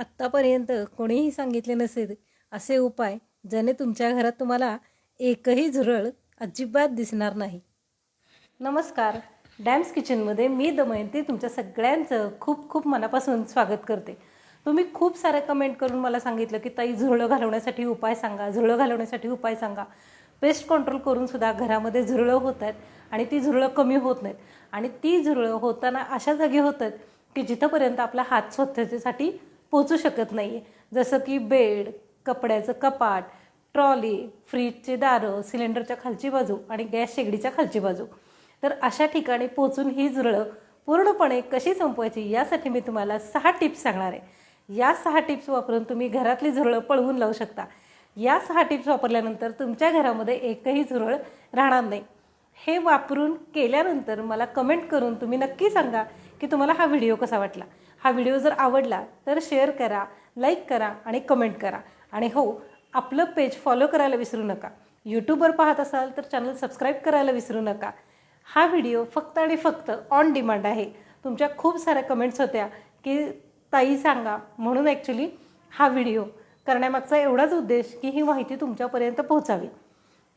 आत्तापर्यंत कोणीही सांगितले नसेल असे उपाय ज्याने तुमच्या घरात तुम्हाला एकही झुरळ अजिबात दिसणार नाही. नमस्कार. डॅम्स किचनमध्ये मी दमयंती तुमच्या सगळ्यांचं खूप खूप मनापासून स्वागत करते. तुम्ही खूप सारे कमेंट करून मला सांगितलं की ताई झुरळं घालवण्यासाठी उपाय सांगा झुरळं घालवण्यासाठी उपाय सांगा. पेस्ट कंट्रोल करून सुद्धा घरामध्ये झुरळं होत आहेत आणि ती झुरळं कमी होत नाहीत. आणि ती झुरळं होताना अशा जागी होत आहेत की जिथंपर्यंत आपला हात स्वच्छतेसाठी पोचू शकत नाही आहे जसं की बेड कपड्याचं कपाट ट्रॉली फ्रीजचे दारं सिलेंडरच्या खालची बाजू आणि गॅस शेगडीच्या खालची बाजू. तर अशा ठिकाणी पोचून ही झुरळं पूर्णपणे कशी संपवायची यासाठी मी तुम्हाला सहा टिप्स सांगणार आहे. या सहा टिप्स वापरून तुम्ही घरातली झुरळं पळवून लावू शकता. या सहा टिप्स वापरल्यानंतर तुमच्या घरामध्ये एकही झुरळ राहणार नाही. हे वापरून केल्यानंतर मला कमेंट करून तुम्ही नक्की सांगा की तुम्हाला हा व्हिडिओ कसा वाटला. हा व्हिडिओ जर आवडला तर शेअर करा लाईक करा आणि कमेंट करा. आणि हो आपलं पेज फॉलो करायला विसरू नका. यूट्यूबवर पाहत असाल तर चॅनल सबस्क्राईब करायला विसरू नका. हा व्हिडिओ फक्त आणि फक्त ऑन डिमांड आहे. तुमच्या खूप साऱ्या कमेंट्स होत्या की ताई सांगा म्हणून ॲक्च्युली हा व्हिडिओ करण्यामागचा एवढाच उद्देश की ही माहिती तुमच्यापर्यंत पोहोचावी.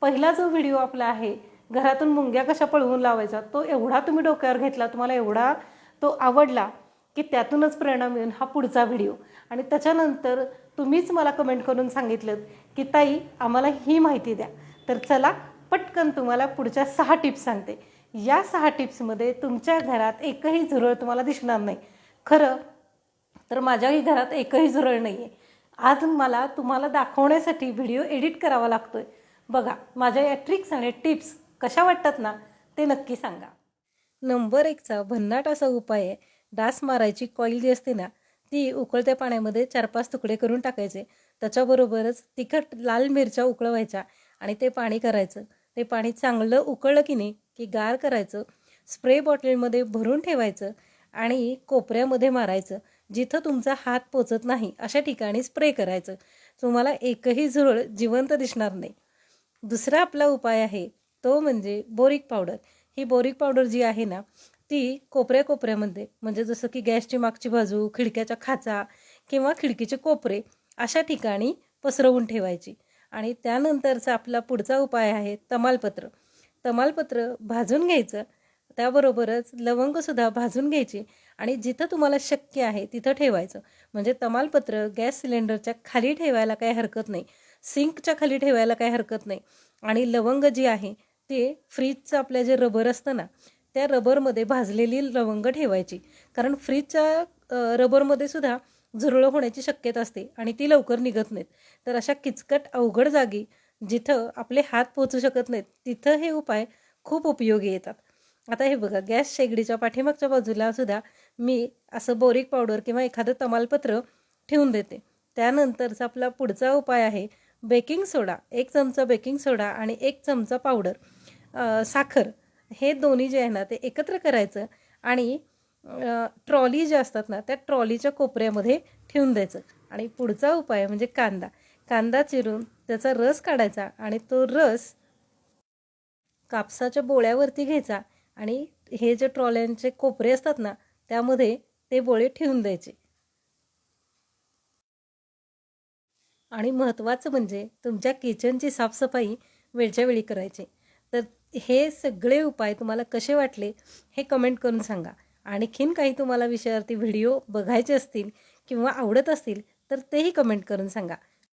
पहिला जो व्हिडिओ आपला आहे घरातून मुंग्या कशा पळवून लावायचा तो एवढा तुम्ही डोक्यावर घेतला तुम्हाला एवढा तो आवडला की त्यातूनच प्रेरणा मिळून हा पुढचा व्हिडिओ आणि त्याच्यानंतर तुम्हीच मला कमेंट करून सांगितलं की ताई आम्हाला ही माहिती द्या. तर चला पटकन तुम्हाला पुढच्या सहा टिप्स सांगते. या सहा टिप्समध्ये तुमच्या घरात एकही झुरळ तुम्हाला दिसणार नाही. खरं तर माझ्याही घरात एकही झुरळ नाही आहे आज मला तुम्हाला दाखवण्यासाठी व्हिडिओ एडिट करावा लागतो आहे बघा माझ्या या ट्रिक्स आणि टिप्स कशा वाटतात ना ते नक्की सांगा. नंबर एकचा भन्नाट असा उपाय आहे डास मारायची कॉईल जी असते ना ती उकळत्या पाण्यामध्ये चार पाच तुकडे करून टाकायचे. त्याच्याबरोबरच तिखट लाल मिरच्या उकळवायच्या आणि ते पाणी करायचं. ते पाणी चांगलं उकळलं की नाही की गार करायचं स्प्रे बॉटलमध्ये भरून ठेवायचं आणि कोपऱ्यामध्ये मारायचं जिथं तुमचा हात पोचत नाही अशा ठिकाणी स्प्रे करायचं. तुम्हाला एकही झुरळ जिवंत दिसणार नाही. दुसरा आपला उपाय आहे तो म्हणजे बोरिक पावडर. ही बोरिक पावडर जी आहे ना ती कोपऱ्या कोपऱ्यामध्ये म्हणजे जसं की गॅसची मागची बाजू खिडक्याच्या खाचा किंवा खिडकीचे कोपरे अशा ठिकाणी पसरवून ठेवायची. आणि त्यानंतरचा आपला पुढचा उपाय आहे तमालपत्र. तमालपत्र भाजून घ्यायचं. त्याबरोबरच लवंगसुद्धा भाजून घ्यायची आणि जिथं तुम्हाला शक्य आहे तिथं ठेवायचं. म्हणजे तमालपत्र गॅस सिलेंडरच्या खाली ठेवायला काही हरकत नाही. सिंकच्या खाली ठेवायला काही हरकत नाही. आणि लवंग जी आहे ते फ्रीजचं आपलं जे रबर असतं ना त्या रबरमध्ये भाजलेली लवंग ठेवायची. कारण फ्रीजच्या रबरमध्ये सुद्धा झुरळं होण्याची शक्यता असते आणि ती लवकर निघत नाहीत. तर अशा किचकट अवघड जागी जिथं आपले हात पोचू शकत नाहीत तिथं हे उपाय खूप उपयोगी येतात. आता हे बघा गॅस शेगडीच्या पाठीमागच्या बाजूला सुद्धा मी असं बोरिक पावडर किंवा एखादं तमालपत्र ठेवून देते. त्यानंतरचा आपला पुढचा उपाय आहे बेकिंग सोडा. एक चमचा बेकिंग सोडा आणि एक चमचा पावडर. साखर. हे दोन्ही जे आहे ना ते एकत्र करायचं आणि ट्रॉली जे असतात ना त्या ट्रॉलीच्या कोपऱ्यामध्ये ठेवून द्यायचं. आणि पुढचा उपाय म्हणजे कांदा. कांदा चिरून त्याचा रस काढायचा आणि तो रस कापसाच्या बोळ्यावरती घ्यायचा आणि हे जे ट्रॉल्यांचे कोपरे असतात ना त्यामध्ये ते बोळे ठेवून द्यायचे. आणि महत्त्वाचं म्हणजे तुमच्या किचनची साफसफाई वेळच्या वेळी करायची. तर हे सगळे उपाय तुम्हाला कसे वाटले हे कमेंट करून सांगा. आणखीन काही तुम्हाला विषयावरती व्हिडिओ बघायचे असतील किंवा आवडत असतील तर तेही कमेंट करून सांगा.